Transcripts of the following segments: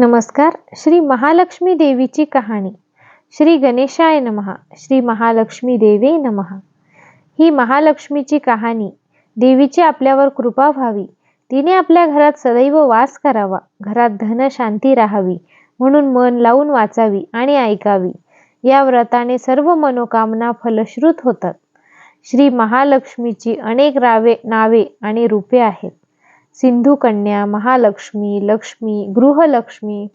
नमस्कार. श्री महालक्ष्मी देवीची कहाणी. श्री गणेशाय नमहा श्री महालक्ष्मी देवे नमहा ही महालक्ष्मीची कहाणी देवीची आपल्यावर कृपा व्हावी. तिने आपल्या घरात सदैव वास करावा. घरात धन शांती राहावी. म्हणून मन लावून वाचावी आणि ऐकावी. या व्रताने सर्व मनोकामना फलश्रुत होतात. श्री महालक्ष्मीची अनेक रावे नावे आणि रूपे आहेत. सिंधुकन्या महालक्ष्मी लक्ष्मी गृहलक्ष्मी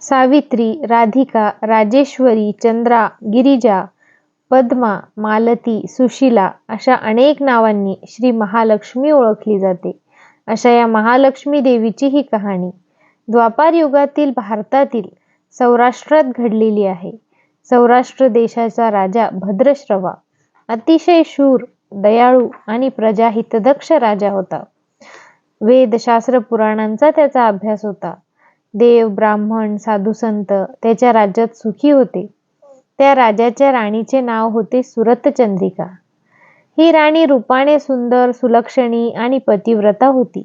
सावित्री राधिका राजेश्वरी चंद्रा गिरिजा पद्मा मालती सुशिला अशा अनेक नावांनी श्री महालक्ष्मी ओळखली जाते. अशा या महालक्ष्मी देवीची ही कहाणी द्वापार युगातील भारतातील सौराष्ट्रात घडलेली आहे. सौराष्ट्र देशाचा राजा भद्रश्रवा अतिशय शूर दयाळू आणि प्रजाहितदक्ष राजा होता. वेद शास्त्र पुराणांचा त्याचा अभ्यास होता. देव ब्राह्मण साधू संत त्याच्या राज्यात सुखी होते. त्या राजाच्या राणीचे नाव होते सुरतचंद्रिका. ही राणी रूपाने सुंदर सुलक्षणी आणि पतिव्रता होती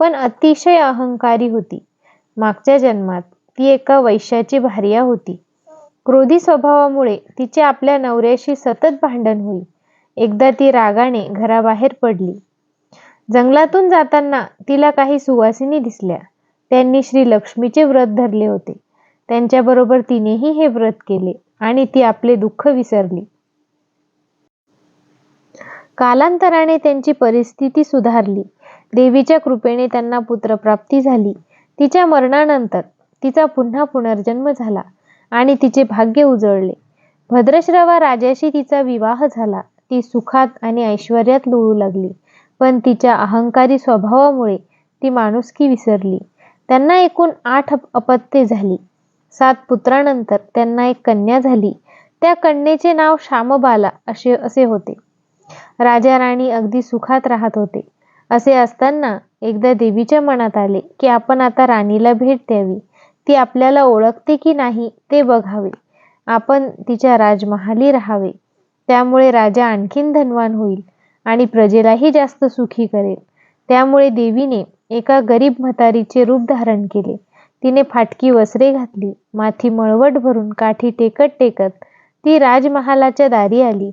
पण अतिशय अहंकारी होती. मागच्या जन्मात ती एका वैश्याची भार्या होती. क्रोधी स्वभावामुळे तिचे आपल्या नवऱ्याशी सतत भांडण होई. एकदा ती रागाने घराबाहेर पडली. जंगलातून जाताना तिला काही सुवासिनी दिसल्या. त्यांनी श्री लक्ष्मीचे व्रत धरले होते. त्यांच्याबरोबर तिनेही हे व्रत केले आणि ती आपले दुःख विसरली. कालांतराने त्यांची परिस्थिती सुधारली. देवीच्या कृपेने त्यांना पुत्रप्राप्ती झाली. तिच्या मरणानंतर तिचा पुन्हा पुनर्जन्म झाला आणि तिचे भाग्य उजळले. भद्रश्रवा राजाशी तिचा विवाह झाला. ती सुखात आणि ऐश्वर्यात लोळू लागली. पण तिच्या अहंकारी स्वभावामुळे ती माणुसकी विसरली. त्यांना एकूण आठ अपत्ये झाली. सात पुत्रानंतर त्यांना एक कन्या झाली. त्या कन्येचे नाव श्यामबाला असे असे होते. राजा राणी अगदी सुखात राहत होते. असे असताना एकदा देवीच्या मनात आले की आपण आता राणीला भेट द्यावी. ती आपल्याला ओळखते की नाही ते बघावे. आपण तिच्या राजमहाली राहावे. त्यामुळे राजा आणखीन धनवान होईल. आणि प्रजेलाही जास्त सुखी करेल. त्यामुळे देवीने एका गरीब म्हातारीचे रूप धारण केले. तिने फाटकी वस्त्रे घातली माथी मळवट भरून काठी टेकत टेकत ती राजमहालाच्या दारी आली.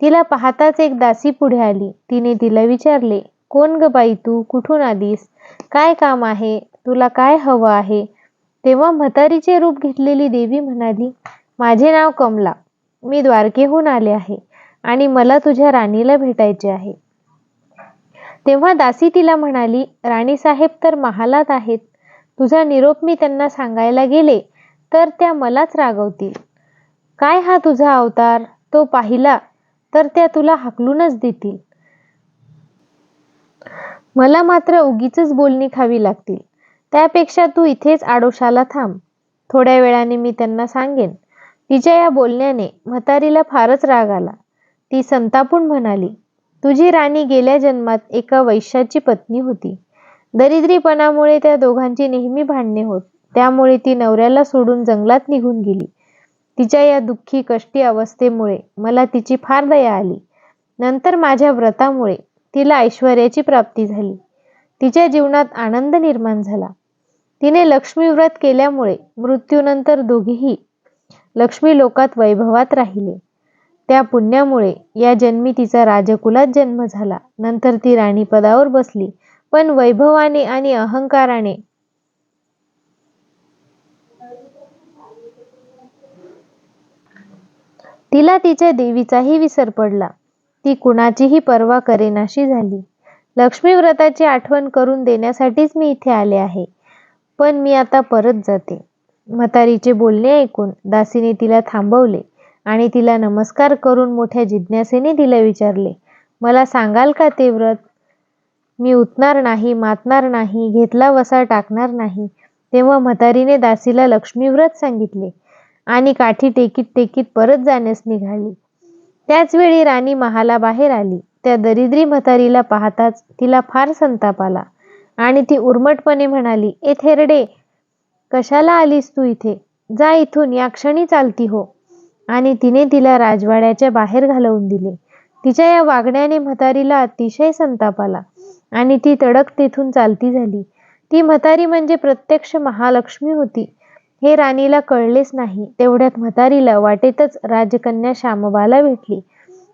तिला पाहताच एक दासी पुढे आली. तिने तिला विचारले कोण ग बाई तू? कुठून आलीस? काय काम आहे? तुला काय हवं आहे? तेव्हा म्हातारीचे रूप घेतलेली देवी म्हणाली माझे नाव कमला. मी द्वारकेहून आले आहे. आणि मला तुझ्या राणीला भेटायचे आहे. तेव्हा दासी तिला म्हणाली राणीसाहेब तर महालात आहेत. तुझा निरोप मी त्यांना सांगायला गेले तर त्या मलाच रागवतील. काय हा तुझा अवतार? तो पाहिला तर त्या तुला हाकलूनच देतील. मला मात्र उगीच बोलणी खावी लागतील. त्यापेक्षा तू इथेच आडोशाला थांब. थोड्या वेळाने मी त्यांना सांगेन. तिच्या या बोलण्याने म्हातारीला फारच राग आला. ती संतापून म्हणाली तुझी राणी गेल्या जन्मात एका वैश्याची पत्नी होती. दरिद्रीपणामुळे त्या दोघांची नेहमी भांडणे होत. त्यामुळे ती नवऱ्याला सोडून जंगलात निघून गेली. तिच्या या दुःखी कष्टी अवस्थेमुळे मला तिची फार दया आली. नंतर माझ्या व्रतामुळे तिला ऐश्वर्याची प्राप्ती झाली. तिच्या जीवनात आनंद निर्माण झाला. तिने लक्ष्मी व्रत केल्यामुळे मृत्यूनंतर दोघेही लक्ष्मी लोकात वैभवात राहिले. त्या पुण्यामुळे या जन्मी तिचा राजकुलात जन्म झाला. नंतर ती राणी पदावर बसली. पण वैभवाने आणि अहंकाराने तिला तिच्या देवीचाही विसर पडला. ती कुणाचीही पर्वा करेनाशी झाली. लक्ष्मी व्रताची आठवण करून देण्यासाठीच मी इथे आले आहे. पण मी आता परत जाते. म्हातारीचे बोलणे ऐकून दासीने तिला थांबवले. आणि तिला नमस्कार करून मोठ्या जिज्ञासेने तिला विचारले मला सांगाल का ते व्रत? मी उठणार नाही मातणार नाही घेतला वसा टाकणार नाही. तेव्हा म्हातारीने दासीला लक्ष्मीव्रत सांगितले आणि काठी टेकीत टेकीत परत जाण्यास निघाली. त्याच वेळी राणी बाहेर आली. त्या दरिद्री म्हातारीला पाहताच तिला फार संताप आला आणि ती उर्मटपणे म्हणाली ए थेरडे कशाला आलीस तू इथे? जा इथून या क्षणी चालती हो. आणि तिने तिला राजवाड्याच्या बाहेर घालवून दिले. तिच्या या वागण्याने म्हातारीला अतिशय संताप आला आणि ती तडक तेथून चालती झाली. ती म्हातारी म्हणजे प्रत्यक्ष महालक्ष्मी होती. हे राणीला कळलेच नाही. तेवढ्यात म्हातारीला वाटेतच राजकन्या श्यामबाला भेटली.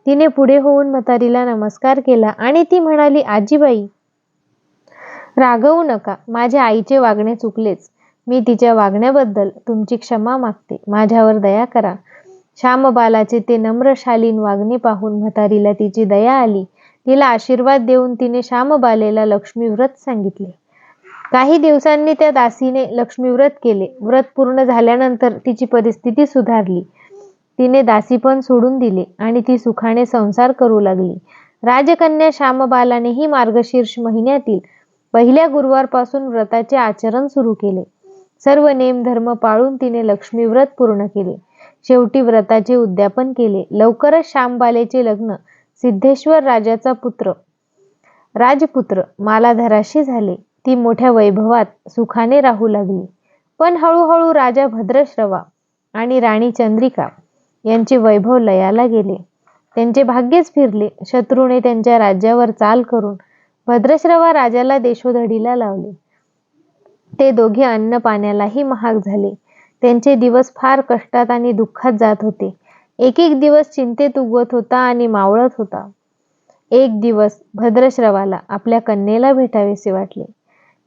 तिने पुढे होऊन म्हातारीला नमस्कार केला आणि ती म्हणाली आजीबाई रागवू नका. माझ्या आईचे वागणे चुकलेच. मी तिच्या वागण्याबद्दल तुमची क्षमा मागते. माझ्यावर दया करा. श्यामबालाचे ते नम्र शालीन वागणे पाहून म्हातारीला तिची दया आली. तिला आशीर्वाद देऊन तिने श्यामबालेला लक्ष्मी व्रत सांगितले. काही दिवसांनी त्या दासीने लक्ष्मी व्रत केले. व्रत पूर्ण झाल्यानंतर तिची परिस्थिती सुधारली. तिने दासीपण सोडून दिले आणि ती सुखाने संसार करू लागली. राजकन्या श्यामबालानेही मार्गशीर्ष महिन्यातील पहिल्या गुरुवारपासून व्रताचे आचरण सुरू केले. सर्व नेमधर्म पाळून तिने लक्ष्मी व्रत पूर्ण केले. शेवटी व्रताचे उद्यापन केले. लवकरच श्यामबालेचे लग्न. सिद्धेश्वर राजाचा पुत्र. राजपुत्र. मालाधराशी झाले. ती मोठ्या वैभवात सुखाने राहू लागली. पण हळूहळू राजा भद्रश्रवा आणि राणी चंद्रिका यांचे वैभव लयाला गेले. त्यांचे भाग्यच फिरले. शत्रूने त्यांच्या राज्यावर चाल करून भद्रश्रवा राजाला देशोधडीला लावले. ते दोघे अन्न पाण्यालाही महाग झाले. त्यांचे दिवस फार कष्टात आणि दुःखात जात होते. एक एक दिवस चिंतेत उगवत होता आणि मावळत होता. एक दिवस भद्रश्रवाला आपल्या कन्येला भेटावेसे वाटले.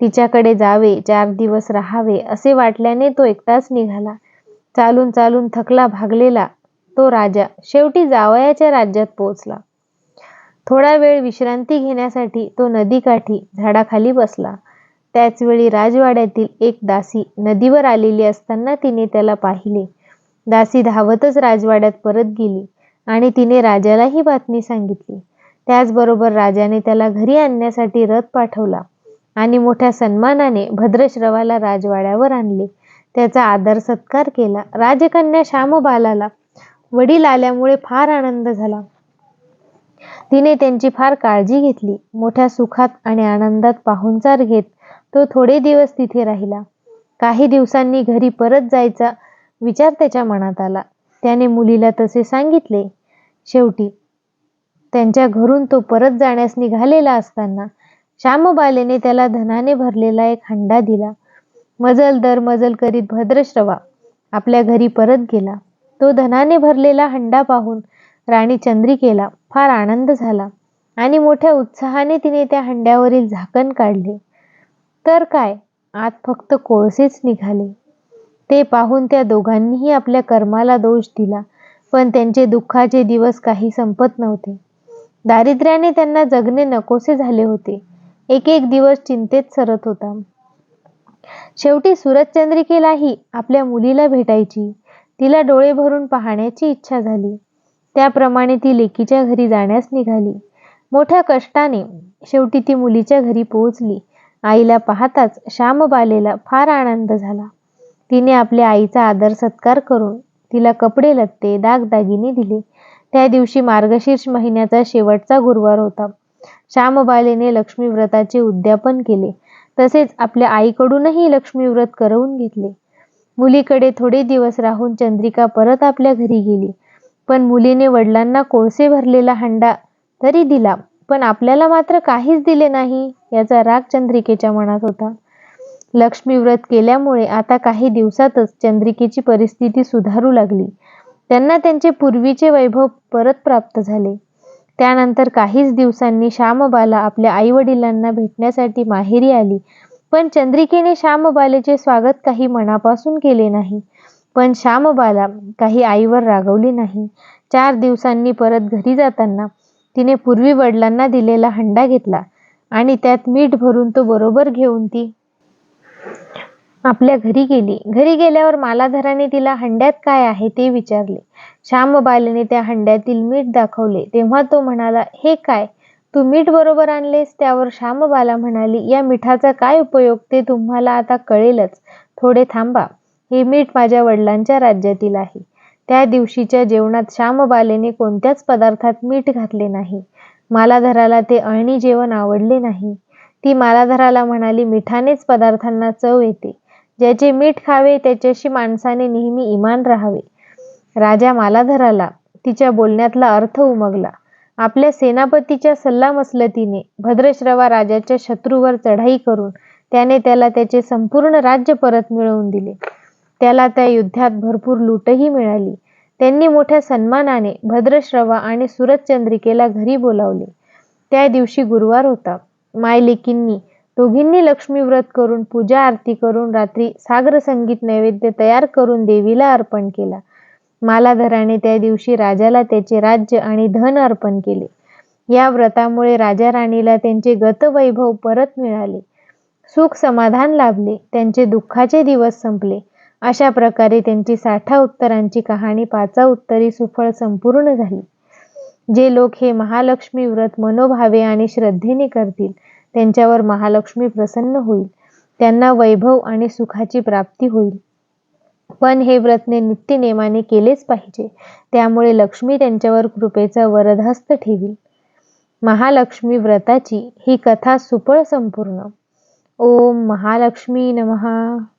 तिच्याकडे जावे चार दिवस राहावे असे वाटल्याने तो एकटाच निघाला. चालून चालून थकला भागलेला तो राजा शेवटी जावयाच्या राज्यात पोहोचला. थोडा वेळ विश्रांती घेण्यासाठी तो नदीकाठी झाडाखाली बसला. त्याचवेळी राजवाड्यातील एक दासी नदीवर आलेली असताना तिने त्याला पाहिले. दासी धावतच राजवाड्यात परत गेली आणि तिने राजाला ही बातमी सांगितली. त्याचबरोबर राजाने त्याला घरी आणण्यासाठी रथ पाठवला आणि मोठ्या सन्मानाने भद्रश्रवाला राजवाड्यावर आणले. त्याचा आदर सत्कार केला. राजकन्या श्यामबालाला वडील आल्यामुळे फार आनंद झाला. तिने त्यांची फार काळजी घेतली. मोठ्या सुखात आणि आनंदात पाहुणचार घेत तो थोडे दिवस तिथे राहिला. काही दिवसांनी घरी परत जायचा विचार त्याच्या मनात आला. त्याने मुलीला तसे सांगितले. शेवटी त्यांच्या घरून तो परत जाण्यास निघालेला असताना श्यामबालेने त्याला धनाने भरलेला एक हंडा दिला. मजल दर मजल करीत भद्रश्रवा आपल्या घरी परत गेला. तो धनाने भरलेला हंडा पाहून राणी चंद्रिकेला फार आनंद झाला आणि मोठ्या उत्साहाने तिने त्या हंड्यावरील झाकण काढले. तर काय? आत फक्त कोळसेच निघाले. ते पाहून त्या दोघांनीही आपल्या कर्माला दोष दिला पण त्यांचे दुःखाचे दिवस काही संपत नव्हते. दारिद्र्याने त्यांना जगणे नकोसे झाले होते. एक एक दिवस चिंतेत सरत होता. शेवटी सूरजचंद्रिकेलाही आपल्या मुलीला भेटायची. तिला डोळे भरून पाहण्याची इच्छा झाली. त्याप्रमाणे ती लेकीच्या घरी जाण्यास निघाली. मोठ्या कष्टाने शेवटी ती मुलीच्या घरी पोहोचली. आईला पाहताच श्यामबालेला फार आनंद झाला. तिने आपल्या आईचा आदर सत्कार करून तिला कपडे लत्ते दागदागिने दिले. त्या दिवशी मार्गशीर्ष महिन्याचा शेवटचा गुरुवार होता. श्यामबालेने लक्ष्मीव्रताचे उद्यापन केले. तसेच आपल्या आईकडूनही लक्ष्मीव्रत करवून घेतले. मुलीकडे थोडे दिवस राहून चंद्रिका परत आपल्या घरी गेली. पण मुलीने वडिलांना कोळसे भरलेला हंडा तरी दिला. पण आपल्याला मात्र काहीच दिले नाही याचा राग चंद्रिकेच्या मनात होता. लक्ष्मी व्रत केल्यामुळे आता काही दिवसातच चंद्रिकेची परिस्थिती सुधारू लागली. त्यांना त्यांचे पूर्वीचे वैभव परत प्राप्त झाले. त्यानंतर काहीच दिवसांनी श्यामबाला आपल्या आई वडिलांना भेटण्यासाठी माहेरी आली पण चंद्रिकेने श्यामबालेचे स्वागत काही मनापासून केले नाही. पण श्यामबाला काही आईवर रागवली नाही. चार दिवसांनी परत घरी जाताना तिने पूर्वी वडिलांना दिलेला हंडा घेतला आणि त्यात मीठ भरून तो बरोबर घेऊन ती आपल्या घरी गेली. घरी गेल्यावर मालाधराने तिला हंड्यात काय आहे ते विचारले. श्यामबालेने त्या हंड्यातील मीठ दाखवले. तेव्हा तो म्हणाला हे काय? तू मीठ बरोबर आणलेस? त्यावर श्यामबाला म्हणाली या मिठाचा काय उपयोग ते तुम्हाला आता कळेलच. थोडे थांबा. हे मीठ माझ्या वडिलांच्या राज्यातील आहे. त्या दिवशीच्या जेवणात श्यामबालेने कोणत्याच पदार्थात मीठ घातले नाही. मालाधराला ते अळणी जेवण आवडले नाही. ती मालाधराला म्हणाली मिठानेच पदार्थांना चव येते. ज्याचे मीठ खावे त्याच्याशी माणसाने नेहमी इमान राहावे. राजा मालाधराला तिच्या बोलण्यातला अर्थ उमगला. आपल्या सेनापतीच्या सल्लामसलतीने भद्रश्रवा राजाच्या शत्रूवर चढाई करून त्याने त्याला त्याचे संपूर्ण राज्य परत मिळवून दिले. त्याला त्या युद्धात भरपूर लूटही मिळाली. त्यांनी मोठ्या सन्मानाने भद्रश्रवा आणि सुरतचंद्रिकेला घरी बोलावले. त्या दिवशी गुरुवार होता. मायलेकींनी दोघींनी लक्ष्मी व्रत करून पूजा आरती करून रात्री सागर संगीत नैवेद्य तयार करून देवीला अर्पण केला. मालाधराने त्या दिवशी राजाला त्याचे राज्य आणि धन अर्पण केले. या व्रतामुळे राजा राणीला त्यांचे गतवैभव परत मिळाले. सुख समाधान लाभले. त्यांचे दुःखाचे दिवस संपले. अशा प्रकारे त्यांची साठा उत्तरांची कहाणी पाचा उत्तरी सुफळ संपूर्ण झाली. जे लोक हे महालक्ष्मी व्रत मनोभावे आणि श्रद्धेने करतील त्यांच्यावर महालक्ष्मी प्रसन्न होईल. त्यांना वैभव आणि सुखाची प्राप्ती होईल. पण हे व्रतने नित्य नेमाने केलेच पाहिजे. त्यामुळे लक्ष्मी त्यांच्यावर कृपेचा वरदहस्त ठेवील. महालक्ष्मी व्रताची ही कथा सुपळ संपूर्ण. ओम महालक्ष्मी नमहा